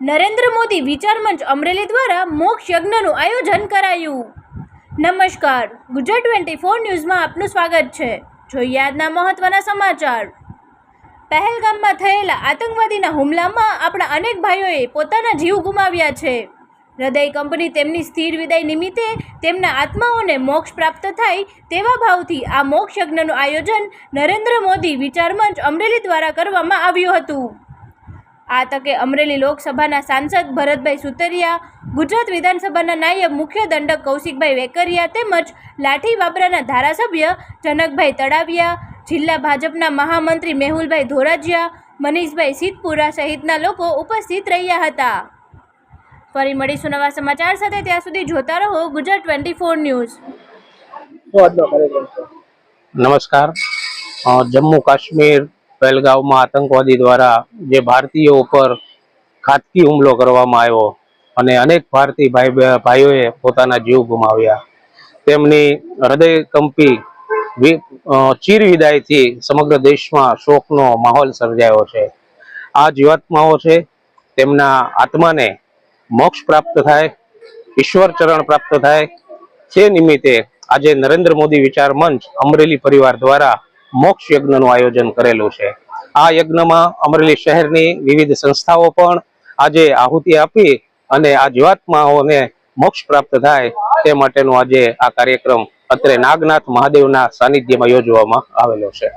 નરેન્દ્ર મોદી વિચાર મંચ અમરેલી દ્વારા મોક્ષ યજ્ઞનું આયોજન કરાયું. નમસ્કાર. ગુજરાત ટ્વેન્ટી ફોર ન્યૂઝમાં આપનું સ્વાગત છે. જોઈએ આજના મહત્વના સમાચાર. પહેલગામમાં થયેલા આતંકવાદીના હુમલામાં આપણા અનેક ભાઈઓએ પોતાના જીવ ગુમાવ્યા છે. હૃદય કંપની તેમની સ્થિર વિદાય નિમિત્તે તેમના આત્માઓને મોક્ષ પ્રાપ્ત થાય તેવા ભાવથી આ મોક્ષ યજ્ઞનું આયોજન નરેન્દ્ર મોદી વિચાર મંચ અમરેલી દ્વારા કરવામાં આવ્યું હતું. આ તકે અમરેલી લોકસભાના સાંસદ ભરતભાઈ સુતરિયા, ગુજરાત વિધાનસભાના નાયબ મુખ્ય દંડક કૌશિકભાઈ વેકરિયા તેમજ લાઠી બાબરાના ધારાસભ્ય જનકભાઈ તળાવિયા જિલ્લા ભાજપના મહામંત્રી મેહુલભાઈ ધોરાજીયા, મનીષભાઈ સિદ્ધપુરા સહિતના લોકો ઉપસ્થિત રહ્યા હતા. ફરી મળીશું નવા સમાચાર સાથે, ત્યાં સુધી જોતા રહો ગુજરાત ટ્વેન્ટી ફોર ન્યૂઝ. નમસ્કાર. જમ્મુ કાશ્મીર પહેલગામમાં આતંકવાદી દ્વારા જે ભારતીયો ઉપર ખાતકી હુમલો કરવામાં આવ્યો અને અનેક ભારતીય ભાઈ ભાઈઓએ પોતાના જીવ ગુમાવ્યા. તેમની હૃદયકંપી વિ- ચીર વિદાયથી સમગ્ર દેશમાં શોકનો માહોલ સર્જાયો છે. આ જીવાત્માઓ છે, તેમના આત્માને મોક્ષ પ્રાપ્ત થાય, ઈશ્વર ચરણ પ્રાપ્ત થાય. તે નિમિત્તે આજે નરેન્દ્ર મોદી વિચાર મંચ અમરેલી પરિવાર દ્વારા મોક્ષ યજ્ઞનું આયોજન કરેલું છે. આ યજ્ઞમાં અમરેલી શહેરની વિવિધ સંસ્થાઓ પણ આજે આહુતિ આપી અને આ જીવાત્માઓને મોક્ષ પ્રાપ્ત થાય તે માટેનો આજે આ કાર્યક્રમ અત્રે નાગનાથ મહાદેવના સાનિધ્યમાં યોજવામાં આવેલો છે.